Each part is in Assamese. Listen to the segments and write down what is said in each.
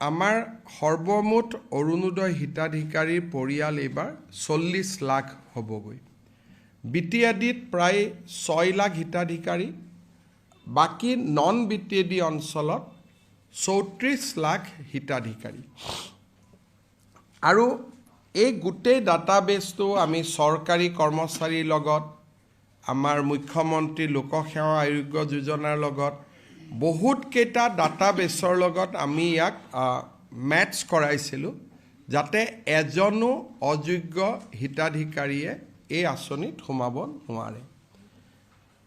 আমাৰ সৰ্বমুঠ অৰুণোদয় হিতাধিকাৰীৰ পৰিয়াল এইবাৰ চল্লিছ লাখ হ'বগৈ। বি টি এ ডিত প্ৰায় ছয় লাখ হিতাধিকাৰী বাকী non B T A D অঞ্চলত চৌত্ৰিছ লাখ হিতাধিকাৰী। আৰু এই গোটেই ডাটাবেছটো আমি চৰকাৰী কৰ্মচাৰীৰ লগত আমাৰ মুখ্যমন্ত্ৰী লোকসেৱা আৰোগ্য যোজনাৰ লগত বহুতকেইটা ডাটাবেছৰ লগত আমি ইয়াক মেটচ কৰাইছিলোঁ যাতে এজনো অযোগ্য হিতাধিকাৰীয়ে এই আঁচনিত সোমাব নোৱাৰে।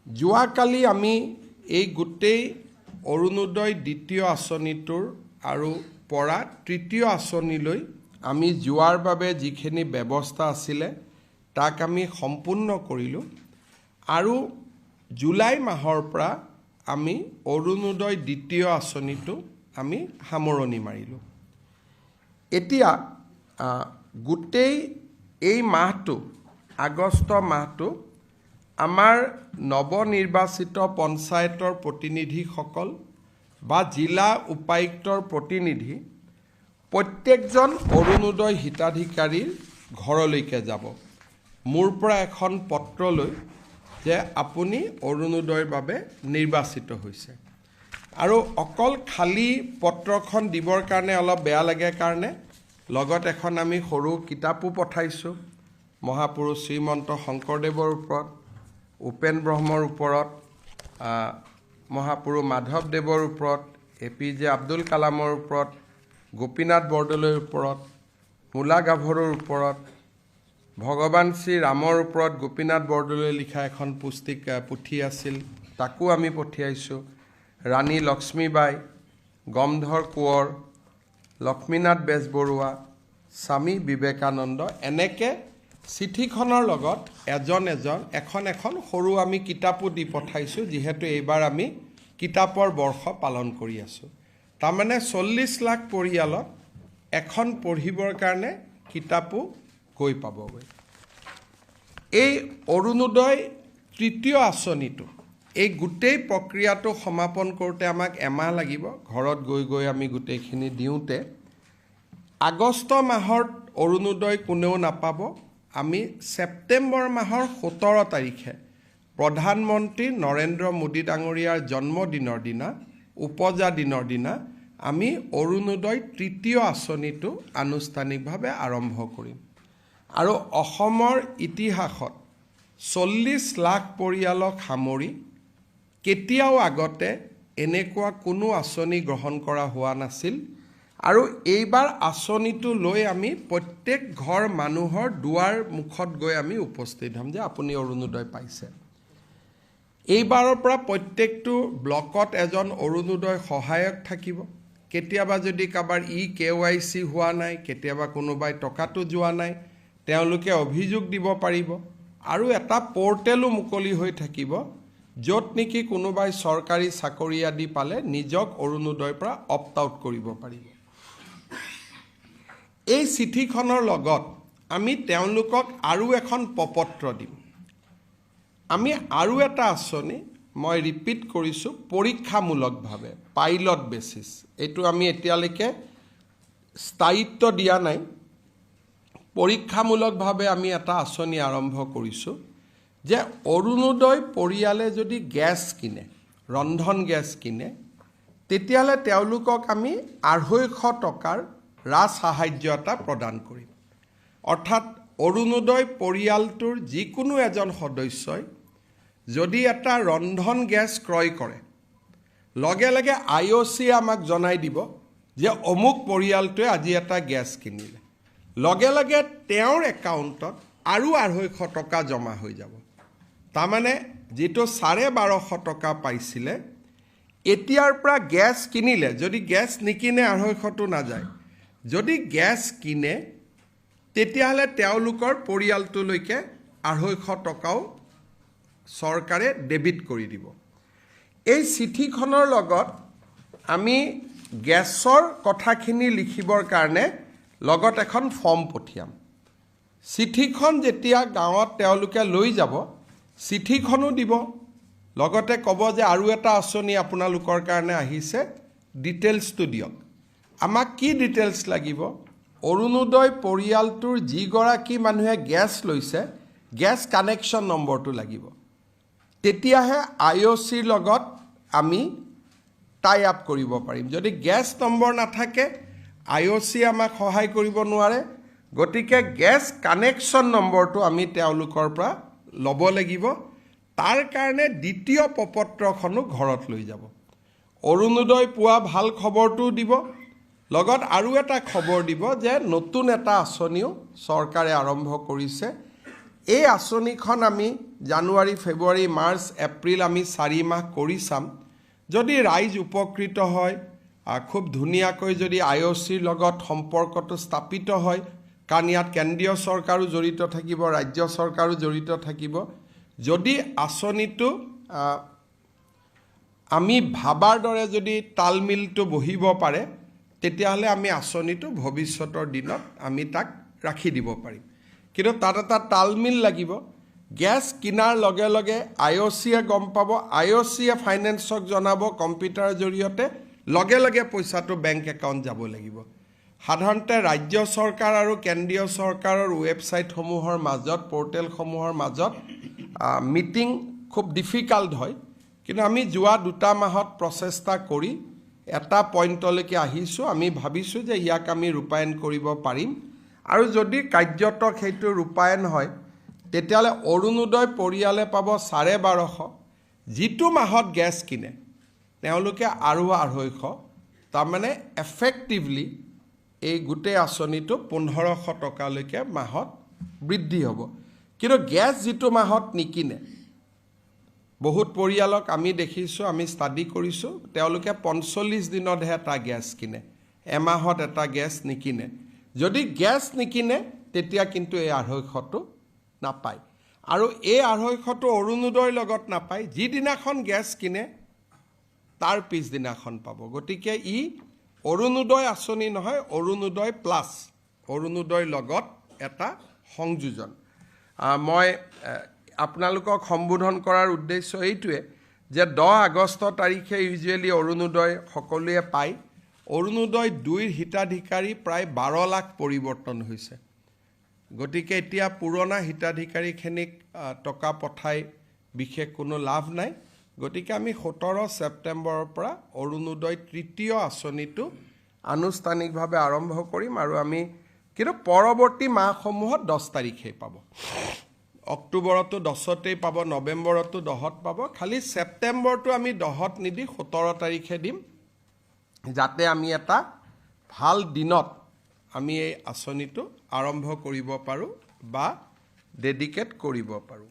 যোৱাকালি আমি এই গোটেই অৰুণোদয় দ্বিতীয় আঁচনিটোৰ আৰু পৰা তৃতীয় আঁচনিলৈ আমি যোৱাৰ বাবে যিখিনি ব্যৱস্থা আছিলে তাক আমি সম্পূৰ্ণ কৰিলোঁ। আৰু জুলাই মাহৰ পৰা আমি অৰুণোদয় দ্বিতীয় আঁচনিটো আমি সামৰণি মাৰিলোঁ। এতিয়া গোটেই এই মাহটো আগষ্ট মাহটো আমাৰ নৱনিৰ্বাচিত পঞ্চায়তৰ প্ৰতিনিধিসকল বা জিলা উপায়ুক্তৰ প্ৰতিনিধি প্ৰত্যেকজন অৰুণোদয় হিতাধিকাৰীৰ ঘৰলৈকে যাব। মোৰ পৰা এখন পত্ৰ লৈ যে আপুনি অৰুণোদয়ৰ বাবে নিৰ্বাচিত হৈছে। আৰু অকল খালী পত্ৰখন দিবৰ কাৰণে অলপ বেয়া লাগে কাৰণে লগত এখন আমি সৰু কিতাপো পঠাইছোঁ। মহাপুৰুষ শ্ৰীমন্ত শংকৰদেৱৰ ওপৰত উপেন ব্ৰহ্মৰ ওপৰত মহাপুৰুষ মাধৱদেৱৰ ওপৰত এ পি জে আব্দুল কালামৰ ওপৰত গোপীনাথ বৰদলৈৰ ওপৰত মূলা গাভৰুৰ ওপৰত ভগৱান শ্ৰী ৰামৰ ওপৰত গোপীনাথ বৰদলৈয়ে লিখা এখন পুস্তিক পুথি আছিল। তাকো আমি পঠিয়াইছোঁ। ৰাণী লক্ষ্মীবাই গমধৰ কোঁৱৰ লক্ষ্মীনাথ বেজবৰুৱা স্বামী বিবেকানন্দ এনেকৈ চিঠিখনৰ লগত এজন এজন এখন এখন সৰু আমি কিতাপো দি পঠাইছোঁ যিহেতু এইবাৰ আমি কিতাপৰ বৰ্ষ পালন কৰি আছোঁ। তাৰমানে চল্লিছ লাখ পৰিয়ালত এখন পঢ়িবৰ কাৰণে কিতাপো গৈ পাবগৈ। এই অৰুণোদয় তৃতীয় আঁচনিটো এই গোটেই প্ৰক্ৰিয়াটো সমাপন কৰোঁতে আমাক এমাহ লাগিব। ঘৰত গৈ গৈ আমি গোটেইখিনি দিওঁতে আগষ্ট মাহত অৰুণোদয় কোনেও নাপাব। আমি ছেপ্টেম্বৰ মাহৰ সোতৰ তাৰিখে প্ৰধানমন্ত্ৰী নৰেন্দ্ৰ মোদী ডাঙৰীয়াৰ জন্মদিনৰ দিনা উপজা দিনৰ দিনা আমি অৰুণোদয় তৃতীয় আঁচনিটো আনুষ্ঠানিকভাৱে আৰম্ভ কৰিম। আৰু অসমৰ ইতিহাসত চল্লিছ লাখ পৰিয়ালক সামৰি কেতিয়াও আগতে এনেকুৱা কোনো আঁচনি গ্ৰহণ কৰা হোৱা নাছিল। আৰু এইবাৰ আঁচনিটো লৈ আমি প্ৰত্যেক ঘৰ মানুহৰ দুৱাৰ মুখত গৈ আমি উপস্থিত হ'ম যে আপুনি অৰুণোদয় পাইছে। এইবাৰৰ পৰা প্ৰত্যেকটো ব্লকত এজন অৰুণোদয় সহায়ক থাকিব। কেতিয়াবা যদি কাৰোবাৰ ই কে ৱাই চি হোৱা নাই কেতিয়াবা কোনোবাই টকাটো যোৱা নাই তেওঁলোকে অভিযোগ দিব পাৰিব আৰু এটা পৰ্টেলো মুকলি হৈ থাকিব য'ত নেকি কোনোবাই চৰকাৰী চাকৰি আদি পালে নিজক অৰুণোদয়ৰ পৰা অপ্ট আউট কৰিব পাৰিব। এই চিঠিখনৰ লগত আমি তেওঁলোকক আৰু এখন প্ৰপত্ৰ দিম। আমি আৰু এটা আঁচনি মই ৰিপিট কৰিছোঁ পৰীক্ষামূলকভাৱে পাইলট বেচিছ এইটো আমি এতিয়ালৈকে স্থায়িত্ব দিয়া নাই। পৰীক্ষামূলকভাৱে আমি এটা আঁচনি আৰম্ভ কৰিছোঁ যে অৰুণোদয় পৰিয়ালে যদি গেছ কিনে ৰন্ধন গেছ কিনে তেতিয়াহ'লে তেওঁলোকক আমি আঢ়ৈশ টকাৰ ৰাজ সাহাৰ্য এটা প্ৰদান কৰিম। অৰ্থাৎ অৰুণোদয় পৰিয়ালটোৰ যিকোনো এজন সদস্যই যদি এটা ৰন্ধন গেছ ক্ৰয় কৰে লগে লগে আই অ' চিয়ে আমাক জনাই দিব যে অমুক পৰিয়ালটোৱে আজি এটা গেছ কিনিলে। লগে লগে তেওঁৰ একাউণ্টত আৰু আঢ়ৈশ টকা জমা হৈ যাব। তাৰমানে যিটো চাৰে বাৰশ টকা পাইছিলে এতিয়াৰ পৰা গেছ কিনিলে যদি গেছ নিকিনে আঢ়ৈশটো নাযায় যদি গেছ কিনে তেতিয়াহ'লে তেওঁলোকৰ পৰিয়ালটোলৈকে আঢ়ৈশ টকাও চৰকাৰে ডেবিট কৰি দিব। এই চিঠিখনৰ লগত আমি গেছৰ কথাখিনি লিখিবৰ কাৰণে লগত এখন ফৰ্ম পঠিয়াম। চিঠিখন যেতিয়া গাঁৱত তেওঁলোকে লৈ যাব চিঠিখনো দিব। লগতে ক'ব যে আৰু এটা আঁচনি আপোনালোকৰ কাৰণে আহিছে ডিটেইলছটো দিয়ক। আমাক কি ডিটেইলছ লাগিব? অৰুণোদয় পৰিয়ালটোৰ যিগৰাকী মানুহে গেছ লৈছে গেছ কানেকশ্যন নম্বৰটো লাগিব। তেতিয়াহে আই অ' চিৰ লগত আমি টাই আপ কৰিব পাৰিম। যদি গেছ নম্বৰ নাথাকে আই অ' চি আমাক সহায় কৰিব নোৱাৰে। গতিকে গেছ কানেকশ্যন নম্বৰটো আমি তেওঁলোকৰ পৰা ল'ব লাগিব। তাৰ কাৰণে দ্বিতীয় প্ৰপত্ৰখনো ঘৰত লৈ যাব। অৰুণোদয় পোৱা ভাল খবৰটো দিব। লগত আৰু এটা খবৰ দিব যে নতুন এটা আঁচনিও চৰকাৰে আৰম্ভ কৰিছে। এই আঁচনিখন আমি জানুৱাৰী ফেব্ৰুৱাৰী মাৰ্চ এপ্ৰিল আমি চাৰি মাহ কৰি চাম। যদি ৰাইজ উপকৃত হয় খুব ধুনীয়াকৈ যদি আই অ' চিৰ লগত সম্পৰ্কটো স্থাপিত হয় কাৰণ ইয়াত কেন্দ্ৰীয় চৰকাৰো জড়িত থাকিব ৰাজ্য চৰকাৰো জড়িত থাকিব যদি আঁচনিটো আমি ভাবাৰ দৰে যদি তালমিলটো বহিব পাৰে তেতিয়াহ'লে আমি আঁচনিটো ভৱিষ্যতৰ দিনত আমি তাক ৰাখি দিব পাৰিম। কিন্তু তাত এটা তালমিল লাগিব। গেছ কিনাৰ লগে লগে আই অ' চিয়ে গম পাব আই অ' চিয়ে ফাইনেন্সক জনাব কম্পিউটাৰৰ জৰিয়তে। লগে লগে পইচাটো বেংক একাউণ্ট যাব লাগিব। সাধাৰণতে ৰাজ্য চৰকাৰ আৰু কেন্দ্ৰীয় চৰকাৰৰ ৱেবছাইটসমূহৰ মাজত পৰ্টেলসমূহৰ মাজত মিটিং খুব ডিফিকাল্ট হয়। কিন্তু আমি যোৱা দুটা মাহত প্ৰচেষ্টা কৰি এটা পইণ্টলৈকে আহিছোঁ। আমি ভাবিছোঁ যে ইয়াক আমি ৰূপায়ণ কৰিব পাৰিম। আৰু যদি কাৰ্যত সেইটো ৰূপায়ণ হয় তেতিয়াহ'লে অৰুণোদয় পৰিয়ালে পাব চাৰে বাৰশ। যিটো মাহত গেছ কিনে তেওঁলোকে আৰু আঢ়ৈশ তাৰমানে এফেক্টিভলি এই গোটেই আঁচনিটো পোন্ধৰশ টকালৈকে মাহত বৃদ্ধি হ'ব। কিন্তু গেছ যিটো মাহত নিকিনে বহুত পৰিয়ালক আমি দেখিছোঁ আমি ষ্টাডি কৰিছোঁ তেওঁলোকে পঞ্চল্লিছ দিনতহে এটা গেছ কিনে এমাহত এটা গেছ নিকিনে। যদি গেছ নিকিনে তেতিয়া কিন্তু এই আঢ়ৈশটো নাপায়। আৰু এই আঢ়ৈশটো অৰুণোদয়ৰ লগত নাপায়। যিদিনাখন গেছ কিনে তাৰ পিছদিনাখন পাব। গতিকে ই অৰুণোদয় আঁচনি নহয় অৰুণোদয় প্লাছ অৰুণোদয়ৰ লগত এটা সংযোজন। মই আপোনালোকক সম্বোধন কৰাৰ উদ্দেশ্য এইটোৱে যে দহ আগষ্ট তাৰিখে ইউজুৱেলি অৰুণোদয় সকলোৱে পায়। অৰুণোদয় দুইৰ হিতাধিকাৰী প্ৰায় বাৰ লাখ পৰিৱৰ্তন হৈছে। গতিকে এতিয়া পুৰণা হিতাধিকাৰীখিনিক টকা পঠাই বিশেষ কোনো লাভ নাই। গতিকে আমি সোতৰ ছেপ্টেম্বৰৰ পৰা অৰুণোদয় তৃতীয় আঁচনিটো আনুষ্ঠানিকভাৱে আৰম্ভ কৰিম আৰু আমি কিন্তু পৰৱৰ্তী মাহসমূহত দহ তাৰিখেই পাব। অক্টোবৰতো দহতেই পাব নৱেম্বৰতো দহত পাব খালি ছেপ্টেম্বৰটো আমি দহত নিদি সোতৰ তাৰিখে দিম যাতে আমি এটা ভাল দিনত আমি এই আঁচনিটো আৰম্ভ কৰিব পাৰোঁ বা ডেডিকেট কৰিব পাৰোঁ।